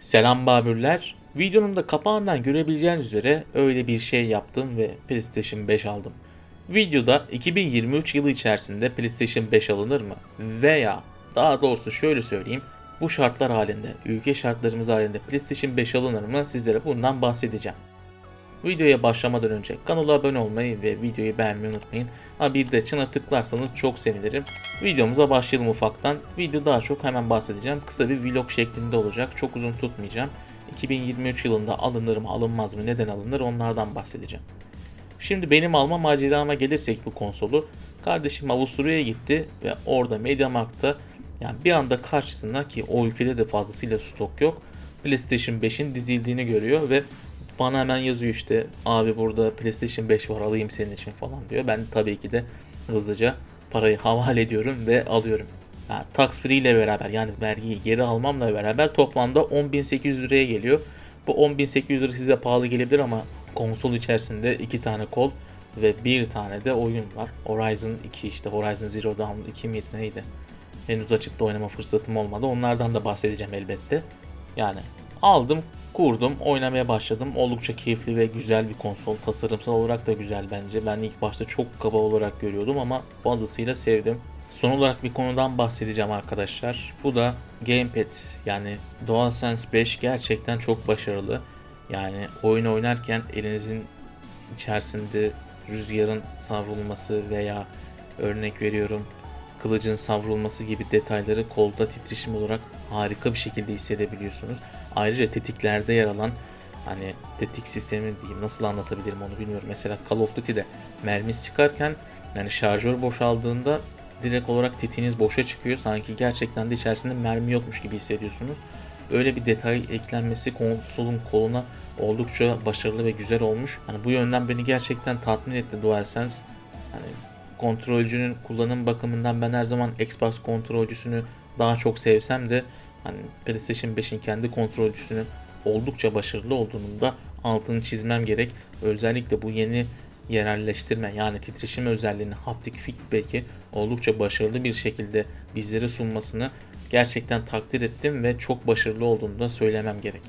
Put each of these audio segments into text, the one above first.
Selam Babürler. Videonun da kapağından görebileceğiniz üzere öyle bir şey yaptım ve PlayStation 5 aldım. Videoda 2023 yılı içerisinde PlayStation 5 alınır mı? Veya daha doğrusu şöyle söyleyeyim. Bu şartlar halinde, ülke şartlarımız halinde PlayStation 5 alınır mı? Sizlere bundan bahsedeceğim. Videoya başlamadan önce kanala abone olmayı ve videoyu beğenmeyi unutmayın. Ha bir de çana tıklarsanız çok sevinirim. Videomuza başlayalım ufaktan. Video daha çok hemen bahsedeceğim. Kısa bir vlog şeklinde olacak. Çok uzun tutmayacağım. 2023 yılında alınır mı alınmaz mı neden alınır onlardan bahsedeceğim. Şimdi benim alma macerama gelirsek bu konsolu. Kardeşim Avusturya'ya gitti ve orada MediaMarkt'ta yani bir anda karşısına ki o ülkede de fazlasıyla stok yok. PlayStation 5'in dizildiğini görüyor ve bana hemen yazıyor işte abi burada PlayStation 5 var alayım senin için falan diyor. Ben tabii ki de hızlıca parayı havale ediyorum ve alıyorum. Yani tax free ile beraber yani vergiyi geri almamla beraber toplamda 10.800 liraya geliyor. Bu 10.800 lira size pahalı gelebilir ama konsol içerisinde iki tane kol ve bir tane de oyun var. Horizon 2 işte Horizon Zero Dawn 2 miydi neydi? Henüz açıkta oynama fırsatım olmadı. Onlardan da bahsedeceğim elbette. Yani aldım, kurdum, oynamaya başladım. Oldukça keyifli ve güzel bir konsol. Tasarımsal olarak da güzel bence. Ben ilk başta çok kaba olarak görüyordum ama fazlasıyla sevdim. Son olarak bir konudan bahsedeceğim arkadaşlar. Bu da Gamepad. Yani DualSense 5 gerçekten çok başarılı. Yani oyun oynarken elinizin içerisinde rüzgarın savrulması veya örnek veriyorum kılıcın savrulması gibi detayları kolda titreşim olarak harika bir şekilde hissedebiliyorsunuz. Ayrıca tetiklerde yer alan hani tetik sistemi diyeyim nasıl anlatabilirim onu bilmiyorum. Mesela Call of Duty'de mermi sıkarken yani şarjör boşaldığında direkt olarak tetiğiniz boşa çıkıyor. Sanki gerçekten de içerisinde mermi yokmuş gibi hissediyorsunuz. Öyle bir detay eklenmesi konsolun koluna oldukça başarılı ve güzel olmuş. Hani bu yönden beni gerçekten tatmin etti DualSense. Hani kontrolcünün kullanım bakımından ben her zaman Xbox kontrolcüsünü daha çok sevsem de hani PlayStation 5'in kendi kontrolcüsünün oldukça başarılı olduğunun da altını çizmem gerek. Özellikle bu yeni yerelleştirme yani titreşim özelliğini haptik feedback'i oldukça başarılı bir şekilde bizlere sunmasını gerçekten takdir ettim ve çok başarılı olduğunu da söylemem gerek.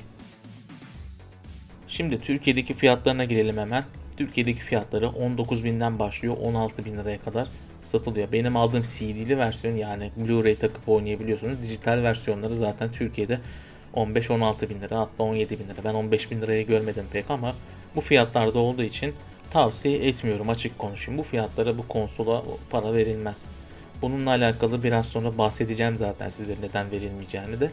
Şimdi Türkiye'deki fiyatlarına girelim hemen. Türkiye'deki fiyatları 19.000'den başlıyor 16.000 liraya kadar satılıyor. Benim aldığım CD'li versiyon yani Blu-ray takıp oynayabiliyorsunuz. Dijital versiyonları zaten Türkiye'de 15-16 bin lira hatta 17 bin lira. Ben 15 bin liraya görmedim pek ama bu fiyatlarda olduğu için tavsiye etmiyorum açık konuşayım. Bu fiyatlara bu konsola para verilmez. Bununla alakalı biraz sonra bahsedeceğim zaten size neden verilmeyeceğini de.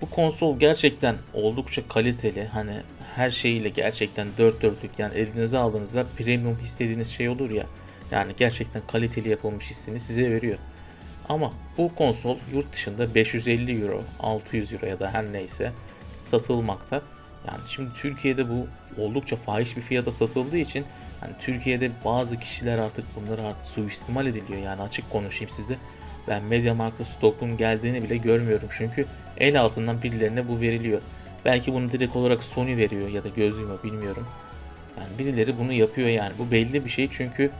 Bu konsol gerçekten oldukça kaliteli. Hani her şeyiyle gerçekten dört dörtlük yani elinize aldığınızda premium istediğiniz şey olur ya. Yani gerçekten kaliteli yapılmış hissini size veriyor. Ama bu konsol yurt dışında 550 euro, 600 euro ya da her neyse satılmakta. Yani şimdi Türkiye'de bu oldukça fahiş bir fiyata satıldığı için hani Türkiye'de bazı kişiler artık bunları artık suistimal ediliyor yani açık konuşayım size. Ben MediaMarkt'ta stokun geldiğini bile görmüyorum çünkü el altından birilerine bu veriliyor. Belki bunu direkt olarak Sony veriyor ya da gözlüğümü bilmiyorum. Yani birileri bunu yapıyor yani bu belli bir şey çünkü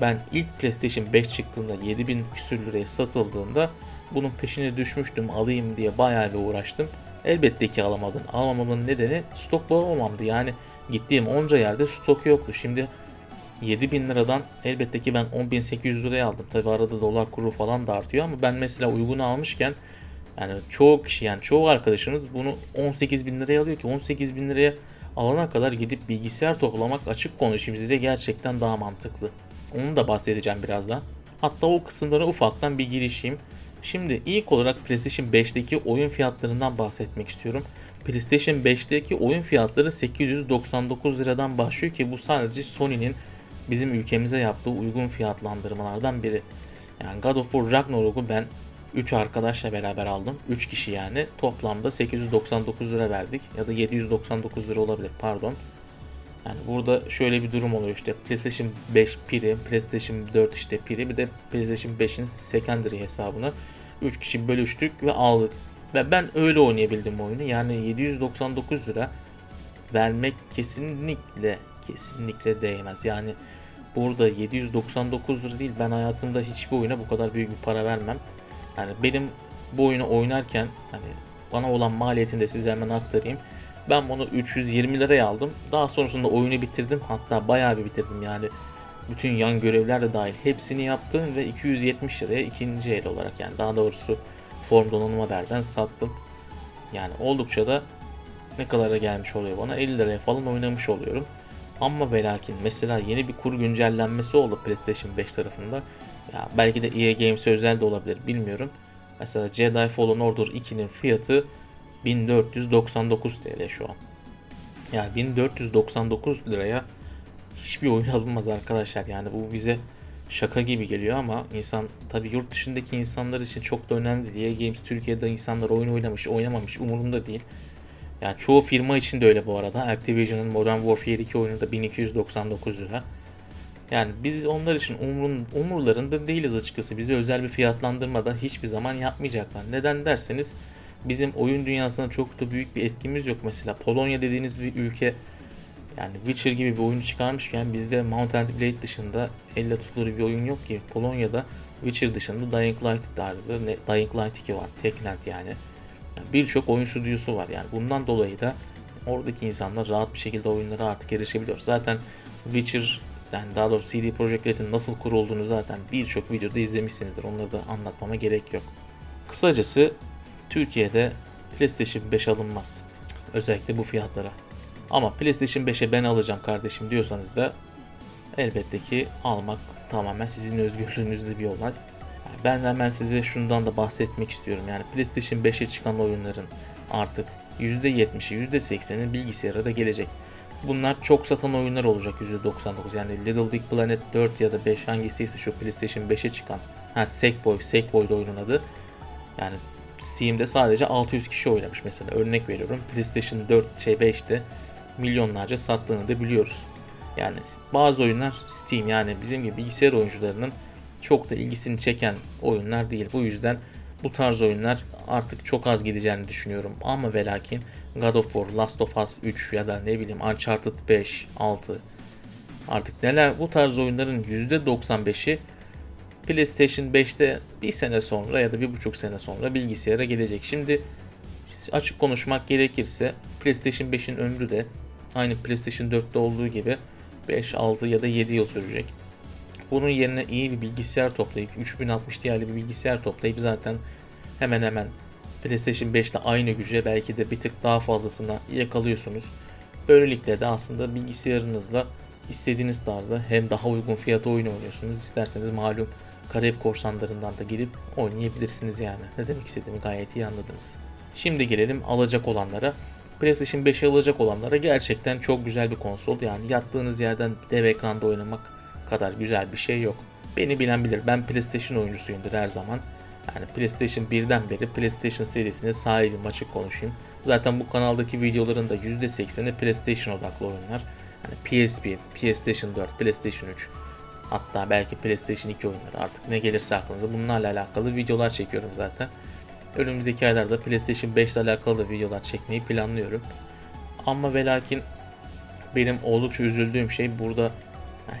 ben ilk PlayStation 5 çıktığında 7000 küsür liraya satıldığında bunun peşine düşmüştüm alayım diye bayağı bir uğraştım. Elbette ki alamadım. Alamamamın nedeni stok bulamamamdı. Yani gittiğim onca yerde stok yoktu. Şimdi 7000 liradan elbette ki ben 10.800 liraya aldım. Tabi arada dolar kuru falan da artıyor ama ben mesela uygun almışken yani çoğu kişi yani çoğu arkadaşımız bunu 18 bin liraya alıyor ki 18 bin liraya alana kadar gidip bilgisayar toplamak açık konuşayım size gerçekten daha mantıklı. Onu da bahsedeceğim birazdan. Hatta o kısımlara ufaktan bir girişeyim. Şimdi ilk olarak PlayStation 5'teki oyun fiyatlarından bahsetmek istiyorum. PlayStation 5'teki oyun fiyatları 899 liradan başlıyor ki bu sadece Sony'nin bizim ülkemize yaptığı uygun fiyatlandırmalardan biri. Yani God of War Ragnarok'u ben 3 arkadaşla beraber aldım. 3 kişi yani. Toplamda 899 lira verdik. Ya da 799 lira olabilir pardon. Yani burada şöyle bir durum oluyor işte PlayStation 5 piri, PlayStation 4 işte piri bir de PlayStation 5'in secondary hesabını 3 kişi bölüştük ve aldık. Ve ben öyle oynayabildim oyunu. Yani 799 lira vermek kesinlikle kesinlikle değmez. Yani burada 799 lira değil ben hayatımda hiçbir oyuna bu kadar büyük bir para vermem. Yani benim bu oyunu oynarken hani bana olan maliyetini de size hemen aktarayım. Ben bunu 320 liraya aldım. Daha sonrasında oyunu bitirdim. Hatta bayağı bir bitirdim yani. Bütün yan görevler de dahil hepsini yaptım ve 270 liraya ikinci el olarak yani daha doğrusu form donanım haberden sattım. Yani oldukça da ne kadara gelmiş oluyor bana 50 liraya falan oynamış oluyorum. Ama ve mesela yeni bir kur güncellenmesi oldu PlayStation 5 tarafında. Ya belki de EA Games özel de olabilir bilmiyorum. Mesela Jedi Fallen Order 2'nin fiyatı 1499 TL şu an. Yani 1499 liraya hiçbir oyun alınmaz arkadaşlar. Yani bu bize şaka gibi geliyor ama insan tabi yurt dışındaki insanlar için çok da önemli değil. EA Games Türkiye'de insanlar oyun oynamış, oynamamış umurunda değil. Yani çoğu firma için de öyle bu arada. Activision'ın Modern Warfare 2 oyunu da 1299 lira. Yani biz onlar için umrun, umurlarında değiliz açıkçası. Bize özel bir fiyatlandırmada hiçbir zaman yapmayacaklar. Neden derseniz bizim oyun dünyasına çok da büyük bir etkimiz yok. Mesela Polonya dediğiniz bir ülke yani Witcher gibi bir oyunu çıkarmışken bizde Mount and Blade dışında elle tutulur bir oyun yok ki. Polonya'da Witcher dışında Dying Light tarzı, Dying Light 2 var, Techland yani. Yani Birçok oyun stüdyosu var yani. Bundan dolayı da oradaki insanlar rahat bir şekilde oyunlara artık erişebiliyor. Zaten Witcher yani daha doğrusu CD Projekt Red'in nasıl kurulduğunu zaten birçok videoda izlemişsinizdir. Onları da anlatmama gerek yok. Kısacası Türkiye'de PlayStation 5 alınmaz. Özellikle bu fiyatlara. Ama PlayStation 5'e ben alacağım kardeşim diyorsanız da elbette ki almak tamamen sizin özgürlüğünüzde bir olay. Ben hemen size şundan da bahsetmek istiyorum. Yani PlayStation 5'e çıkan oyunların artık %70'i %80'i bilgisayara da gelecek. Bunlar çok satan oyunlar olacak %99. Yani Little Big Planet 4 ya da 5 hangisiyse şu PlayStation 5'e çıkan. Ha Sackboy, Sackboy da oyunun adı. Yani Steam'de sadece 600 kişi oynamış mesela. Örnek veriyorum. PlayStation 4 şey 5'te milyonlarca sattığını da biliyoruz. Yani bazı oyunlar Steam yani bizim gibi bilgisayar oyuncularının çok da ilgisini çeken oyunlar değil. Bu yüzden bu tarz oyunlar artık çok az gideceğini düşünüyorum. Ama ve lakin God of War, Last of Us 3 ya da ne bileyim Uncharted 5, 6 artık neler bu tarz oyunların %95'i PlayStation 5'te bir sene sonra ya da bir buçuk sene sonra bilgisayara gelecek. Şimdi açık konuşmak gerekirse PlayStation 5'in ömrü de aynı PlayStation 4'te olduğu gibi 5, 6 ya da 7 yıl sürecek. Bunun yerine iyi bir bilgisayar toplayıp 3060 Ti'li bir bilgisayar toplayıp zaten hemen hemen PlayStation 5 ile aynı güce belki de bir tık daha fazlasına yakalıyorsunuz. Böylelikle de aslında bilgisayarınızla istediğiniz tarzda hem daha uygun fiyata oyun oynuyorsunuz. İsterseniz malum Karayip korsanlarından da girip oynayabilirsiniz yani. Ne demek istediğimi gayet iyi anladınız. Şimdi gelelim alacak olanlara. PlayStation 5'e alacak olanlara gerçekten çok güzel bir konsol. Yani yattığınız yerden dev ekranda oynamak kadar güzel bir şey yok. Beni bilen bilir. Ben PlayStation oyuncusuyumdur her zaman. Yani PlayStation 1'den beri PlayStation serisine sahibim açık konuşayım. Zaten bu kanaldaki videoların da %80'i PlayStation odaklı oyunlar. Yani PS1, PlayStation 4, PlayStation 3, Hatta belki PlayStation 2 oyunları artık ne gelirse aklınıza bunlarla alakalı videolar çekiyorum zaten. Önümüzdeki aylarda PlayStation 5 ile alakalı da videolar çekmeyi planlıyorum. Ama ve lakin benim oldukça üzüldüğüm şey burada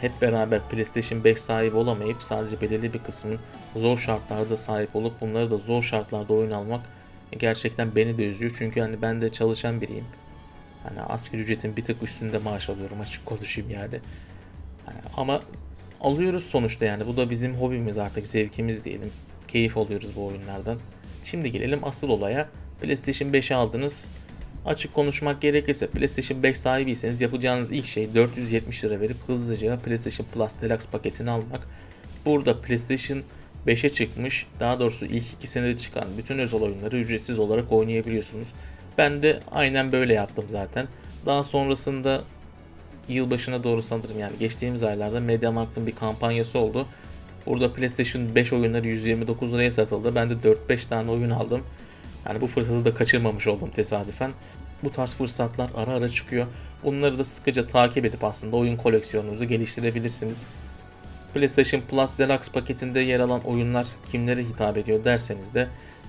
hep beraber PlayStation 5 sahibi olamayıp sadece belirli bir kısmın zor şartlarda sahip olup bunları da zor şartlarda oyun almak gerçekten beni de üzüyor. Çünkü hani ben de çalışan biriyim. Hani asgari ücretin bir tık üstünde maaş alıyorum açık konuşayım yani. Hani ama alıyoruz sonuçta yani. Bu da bizim hobimiz artık zevkimiz diyelim. Keyif alıyoruz bu oyunlardan. Şimdi gelelim asıl olaya. PlayStation 5'i aldınız. Açık konuşmak gerekirse PlayStation 5 sahibiyseniz yapacağınız ilk şey 470 lira verip hızlıca PlayStation Plus Deluxe paketini almak. Burada PlayStation 5'e çıkmış, daha doğrusu ilk 2 senede çıkan bütün özel oyunları ücretsiz olarak oynayabiliyorsunuz. Ben de aynen böyle yaptım zaten. Daha sonrasında yılbaşına doğru sanırım yani geçtiğimiz aylarda MediaMarkt'ın bir kampanyası oldu. Burada PlayStation 5 oyunları 129 liraya satıldı. Ben de 4-5 tane oyun aldım. Yani bu fırsatı da kaçırmamış oldum tesadüfen. Bu tarz fırsatlar ara ara çıkıyor. Bunları da sıkıca takip edip aslında oyun koleksiyonunuzu geliştirebilirsiniz. PlayStation Plus Deluxe paketinde yer alan oyunlar kimlere hitap ediyor derseniz de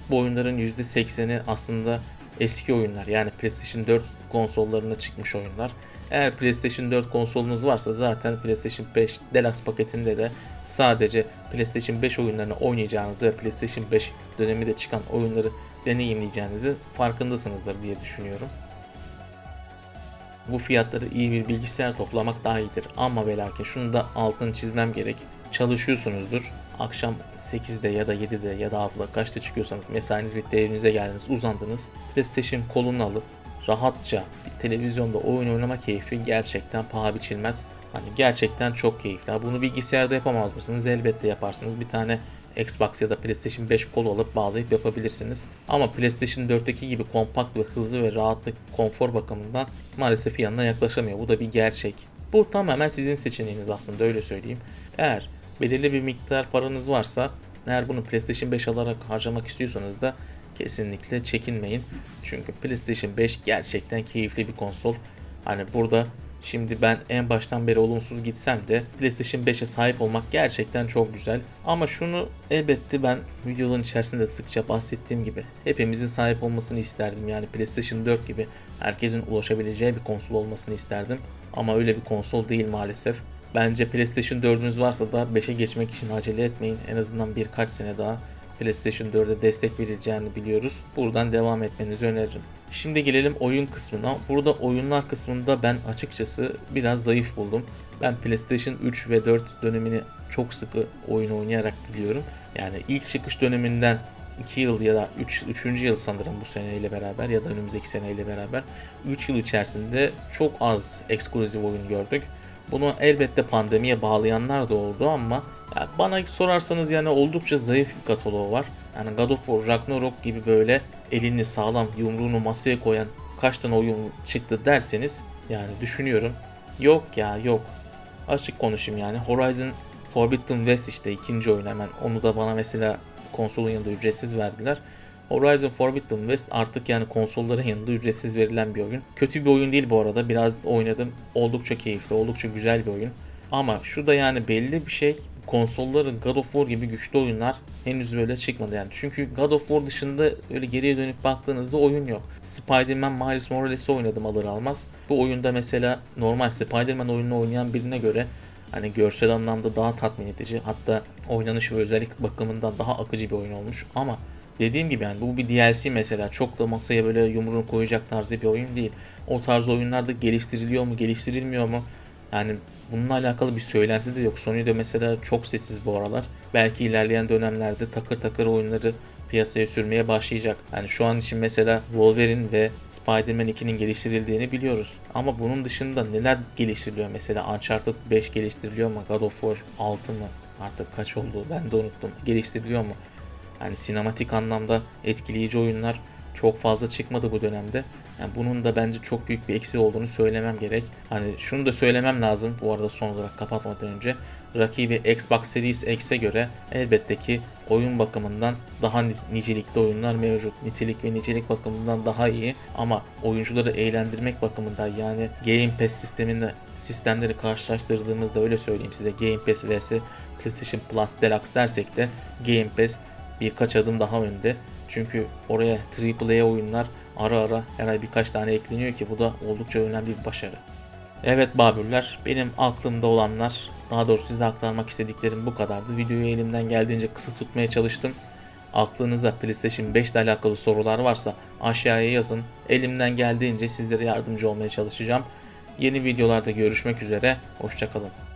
bu oyunların %80'i aslında eski oyunlar. Yani PlayStation 4 konsollarına çıkmış oyunlar. Eğer PlayStation 4 konsolunuz varsa zaten PlayStation 5 Deluxe paketinde de sadece PlayStation 5 oyunlarını oynayacağınız ve PlayStation 5 döneminde çıkan oyunları deneyimleyeceğinizi farkındasınızdır diye düşünüyorum. Bu fiyatları iyi bir bilgisayar toplamak daha iyidir. Ama ve lakin şunu da altını çizmem gerek. Çalışıyorsunuzdur. Akşam 8'de ya da 7'de ya da 6'da kaçta çıkıyorsanız mesainiz bitti evinize geldiniz uzandınız. PlayStation kolunu alıp rahatça bir televizyonda oyun oynama keyfi gerçekten paha biçilmez. Hani gerçekten çok keyifli. Bunu bilgisayarda yapamaz mısınız? Elbette yaparsınız. Bir tane Xbox ya da PlayStation 5 kolu alıp bağlayıp yapabilirsiniz. Ama PlayStation 4'teki gibi kompakt ve hızlı ve rahatlık, konfor bakımından maalesef yanına yaklaşamıyor. Bu da bir gerçek. Bu tamamen sizin seçeneğiniz aslında öyle söyleyeyim. Eğer belirli bir miktar paranız varsa eğer bunu PlayStation 5 alarak harcamak istiyorsanız da kesinlikle çekinmeyin. Çünkü PlayStation 5 gerçekten keyifli bir konsol. Hani burada şimdi ben en baştan beri olumsuz gitsem de PlayStation 5'e sahip olmak gerçekten çok güzel. Ama şunu elbette ben videoların içerisinde sıkça bahsettiğim gibi hepimizin sahip olmasını isterdim. Yani PlayStation 4 gibi herkesin ulaşabileceği bir konsol olmasını isterdim. Ama öyle bir konsol değil maalesef. Bence PlayStation 4'ünüz varsa da 5'e geçmek için acele etmeyin. En azından birkaç sene daha PlayStation 4'e destek verileceğini biliyoruz. Buradan devam etmenizi öneririm. Şimdi gelelim oyun kısmına. Burada oyunlar kısmında ben açıkçası biraz zayıf buldum. Ben PlayStation 3 ve 4 dönemini çok sıkı oyun oynayarak biliyorum. Yani ilk çıkış döneminden 2 yıl ya da 3, 3. yıl sanırım bu seneyle beraber ya da önümüzdeki seneyle beraber 3 yıl içerisinde çok az ekskluzif oyun gördük. Bunu elbette pandemiye bağlayanlar da oldu ama ya bana sorarsanız yani oldukça zayıf bir kataloğu var. Yani God of War, Ragnarok gibi böyle elini sağlam yumruğunu masaya koyan kaç tane oyun çıktı derseniz yani düşünüyorum. Yok ya yok. Açık konuşayım yani. Horizon Forbidden West işte ikinci oyun hemen. Onu da bana mesela konsolun yanında ücretsiz verdiler. Horizon Forbidden West artık yani konsolların yanında ücretsiz verilen bir oyun. Kötü bir oyun değil bu arada. Biraz oynadım. Oldukça keyifli, oldukça güzel bir oyun. Ama şu da yani belli bir şey. Konsolların God of War gibi güçlü oyunlar henüz böyle çıkmadı yani. Çünkü God of War dışında öyle geriye dönüp baktığınızda oyun yok. Spider-Man Miles Morales'i oynadım alır almaz. Bu oyunda mesela normal Spider-Man oyununu oynayan birine göre hani görsel anlamda daha tatmin edici. Hatta oynanış ve özellik bakımından daha akıcı bir oyun olmuş. Ama Dediğim gibi yani bu bir DLC mesela çok da masaya böyle yumruğunu koyacak tarzı bir oyun değil. O tarz oyunlarda geliştiriliyor mu geliştirilmiyor mu? Yani bununla alakalı bir söylenti de yok. Sony de mesela çok sessiz bu aralar. Belki ilerleyen dönemlerde takır takır oyunları piyasaya sürmeye başlayacak. Yani şu an için mesela Wolverine ve Spider-Man 2'nin geliştirildiğini biliyoruz. Ama bunun dışında neler geliştiriliyor mesela Uncharted 5 geliştiriliyor mu? God of War 6 mı? Artık kaç oldu ben de unuttum. Geliştiriliyor mu? Yani sinematik anlamda etkileyici oyunlar çok fazla çıkmadı bu dönemde. Yani bunun da bence çok büyük bir eksi olduğunu söylemem gerek. Hani şunu da söylemem lazım bu arada son olarak kapatmadan önce. Rakibi Xbox Series X'e göre elbette ki oyun bakımından daha nicelikli oyunlar mevcut. Nitelik ve nicelik bakımından daha iyi ama oyuncuları eğlendirmek bakımından yani Game Pass sisteminde sistemleri karşılaştırdığımızda öyle söyleyeyim size Game Pass vs PlayStation Plus Deluxe dersek de Game Pass birkaç adım daha önde. Çünkü oraya AAA oyunlar ara ara her ay birkaç tane ekleniyor ki bu da oldukça önemli bir başarı. Evet Babürler, benim aklımda olanlar, daha doğrusu size aktarmak istediklerim bu kadardı. Videoyu elimden geldiğince kısa tutmaya çalıştım. Aklınıza PlayStation 5 ile alakalı sorular varsa aşağıya yazın. Elimden geldiğince sizlere yardımcı olmaya çalışacağım. Yeni videolarda görüşmek üzere, hoşçakalın.